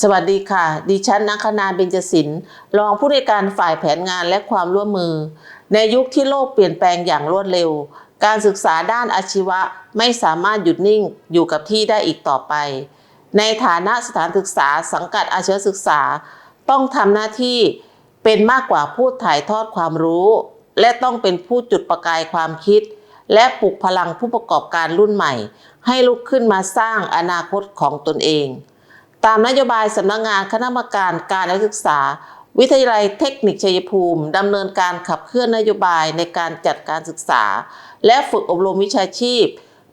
สวัสดีค่ะ ดิฉันนักคณาเบญจศิลป์รองผู้ในการฝ่ายแผนงานและความร่วมมือ ในยุคที่โลกเปลี่ยนแปลงอย่างรวดเร็ว การศึกษาด้านอาชีวะไม่สามารถหยุดนิ่งอยู่กับที่ได้อีกต่อไป ในฐานะสถานศึกษาสังกัดอาชีวศึกษา ต้องทำหน้าที่เป็นมากกว่าผู้ถ่ายทอดความรู้ และต้องเป็นผู้จุดประกายความคิด และปลุกพลังผู้ประกอบการรุ่นใหม่ ให้ลุกขึ้นมาสร้างอนาคตของตนเอง ตามนโยบายสำนักงานคณะกรรมการการศึกษา วิทยาลัยเทคนิคชัยภูมิดำเนินการขับเคลื่อนนโยบายในการจัดการศึกษา และฝึกอบรมวิชาชีพ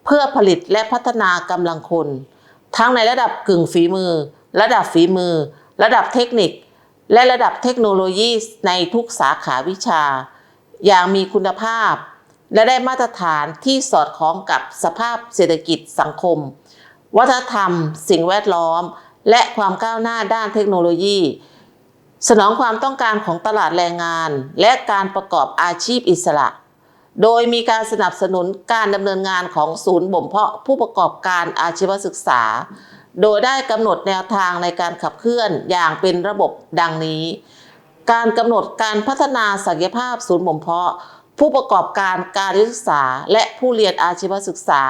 เพื่อผลิตและพัฒนากำลังคน ทั้งในระดับกึ่งฝีมือ ระดับฝีมือ ระดับเทคนิค และระดับเทคโนโลยีในทุกสาขาวิชา อย่างมีคุณภาพ และได้มาตรฐานที่สอดคล้องกับสภาพเศรษฐกิจสังคม วัฒนธรรม สิ่งแวดล้อม และความก้าวหน้าด้านเทคโนโลยี สนองความต้องการของตลาดแรงงาน และการประกอบอาชีพอิสระ โดยมีการสนับสนุนการดำเนินงานของศูนย์บ่มเพาะผู้ประกอบการอาชีวศึกษา โดยได้กำหนดแนวทางในการขับเคลื่อนอย่างเป็นระบบดังนี้ การกำหนดการพัฒนาศักยภาพศูนย์บ่มเพาะ ผู้ประกอบการการศึกษา และผู้เรียนอาชีวศึกษา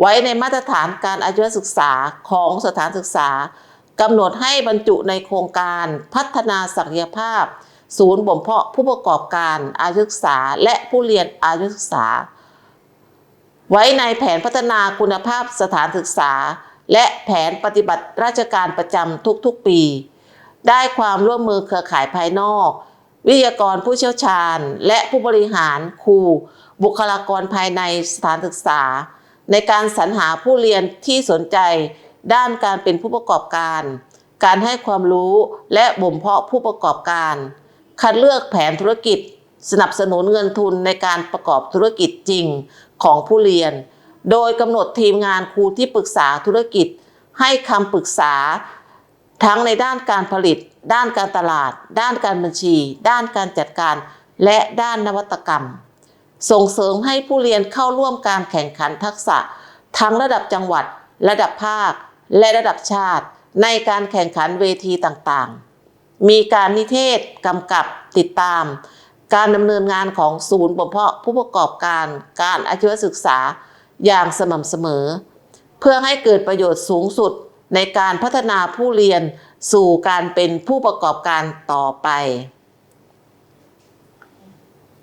ไว้ในมาตรฐานการอาชีวศึกษาของสถานศึกษากำหนดให้บรรจุในโครงการพัฒนาศักยภาพ ศูนย์บ่มเพาะผู้ประกอบการอาชีวศึกษา และผู้เรียนอาชีวศึกษา ไว้ในแผนพัฒนาคุณภาพสถานศึกษา และแผนปฏิบัติราชการประจำทุกๆปี ได้ความร่วมมือเครือข่ายภายนอก วิทยากรผู้เชี่ยวชาญ และผู้บริหารครูบุคลากรภายในสถานศึกษา ในการสรรหาผู้เรียนที่สนใจ ด้านการเป็นผู้ประกอบการ การให้ความรู้และบ่มเพาะผู้ประกอบการ คัดเลือกแผนธุรกิจ สนับสนุนเงินทุนในการประกอบธุรกิจจริงของผู้เรียน โดยกำหนดทีมงานครูที่ปรึกษาธุรกิจ ให้คำปรึกษา ทั้งในด้านการผลิต ด้านการตลาด ด้านการบัญชี ด้านการจัดการ และด้านนวัตกรรม ส่งเสริมให้ผู้เรียนเข้าร่วมการแข่งขันทักษะ ทั้งระดับจังหวัด ระดับภาค และระดับชาติ ในการแข่งขันเวทีต่างๆ มีการนิเทศกำกับติดตาม การดำเนินงานของศูนย์บ่มเพาะผู้ประกอบการการอาชีวศึกษาอย่างสม่ำเสมอ เพื่อให้เกิดประโยชน์สูงสุดในการพัฒนาผู้เรียนสู่การเป็นผู้ประกอบการต่อไป